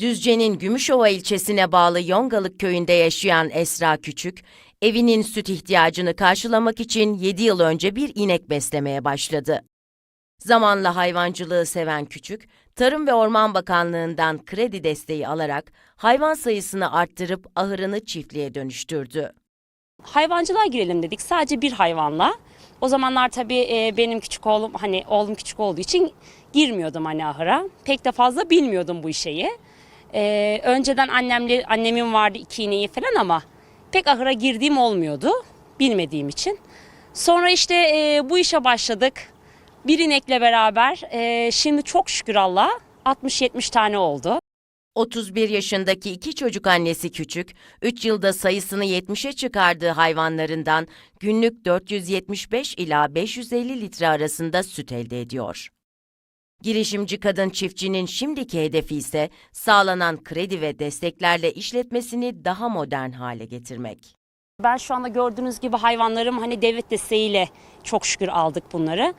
Düzce'nin Gümüşova ilçesine bağlı Yongalık köyünde yaşayan Esra Küçük, evinin süt ihtiyacını karşılamak için 7 yıl önce bir inek beslemeye başladı. Zamanla hayvancılığı seven Küçük, Tarım ve Orman Bakanlığı'ndan kredi desteği alarak hayvan sayısını arttırıp ahırını çiftliğe dönüştürdü. hayvancılığa girelim dedik sadece bir hayvanla. O zamanlar tabii e, benim küçük oğlum hani oğlum küçük olduğu için girmiyordum hani ahıra. Pek de fazla bilmiyordum bu şeyi. E, önceden annemle annemin vardı iki ineği falan ama pek ahıra girdiğim olmuyordu bilmediğim için. Sonra işte e, bu işe başladık. Bir inekle beraber e, şimdi çok şükür Allah 60-70 tane oldu. 31 yaşındaki iki çocuk annesi Küçük, 3 yılda sayısını 70'e çıkardığı hayvanlarından günlük 475 ila 550 litre arasında süt elde ediyor. Girişimci kadın çiftçinin şimdiki hedefi ise sağlanan kredi ve desteklerle işletmesini daha modern hale getirmek. Ben şu anda gördüğünüz gibi hayvanlarım hani devlet desteğiyle çok şükür aldık bunları.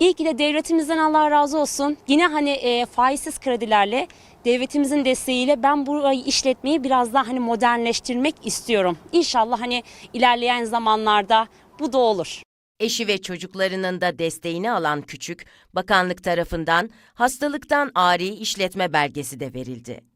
İyi ki de devletimizden Allah razı olsun. Yine hani e, faizsiz kredilerle devletimizin desteğiyle ben burayı işletmeyi biraz daha hani modernleştirmek istiyorum. İnşallah hani ilerleyen zamanlarda bu da olur. Eşi ve çocuklarının da desteğini alan Küçük, bakanlık tarafından hastalıktan ari işletme belgesi de verildi.